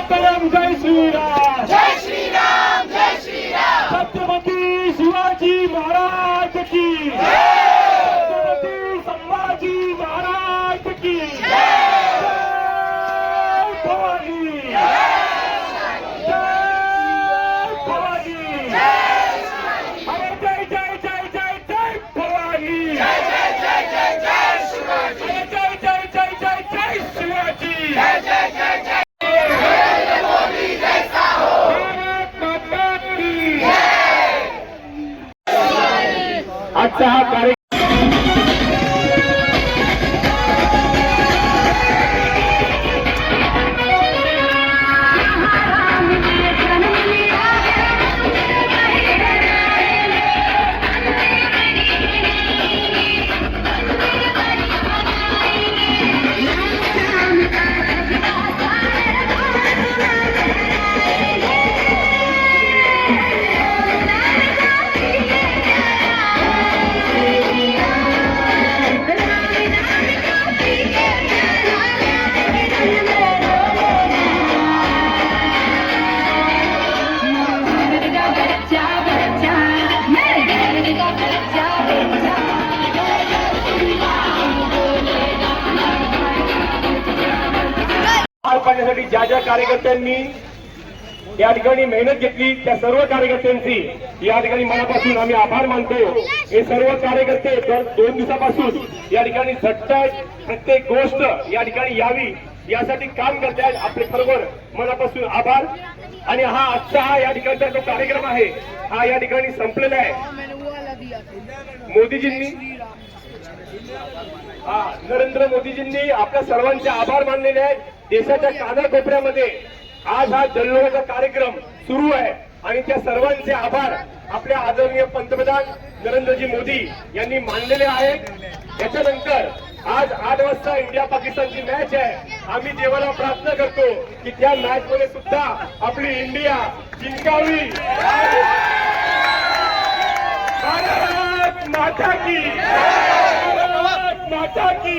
மக்களே விஜய் ஸ்ரீராம் कार्यकर्त्यांनी या ठिकाणी मेहनत घेतली. त्या सर्व कार्यकर्त्यांची या ठिकाणी मनापासून आम्ही आभार मानतो हे सर्व कार्यकर्ते दर दोन दिवसापासून या ठिकाणी झट्ट प्रत्येक गोष्ट या ठिकाणी यावी यासाठी काम करतायत. आपले खरोबर मनापासून आभार. आणि हा आजचा हा या ठिकाणचा जो कार्यक्रम आहे हा या ठिकाणी संपलेला आहे. मोदीजींनी हा नरेंद्र मोदीजींनी आपल्या सर्वांचे आभार मानलेले आहेत. देशाच्या कानाकोपऱ्यामध्ये आज हा जल्लोषाचा कार्यक्रम सुरू आहे. आणि त्या सर्वांचे आभार आपल्या आदरणीय पंतप्रधान नरेंद्रजी मोदी यांनी मानलेले आहेत. त्याच्यानंतर आज आठ वाजता इंडिया पाकिस्तानची मॅच आहे. आम्ही देवाला प्रार्थना करतो की त्या मॅच मध्ये सुद्धा आपली इंडिया जिंकावी. भारत माता की भारत माता की.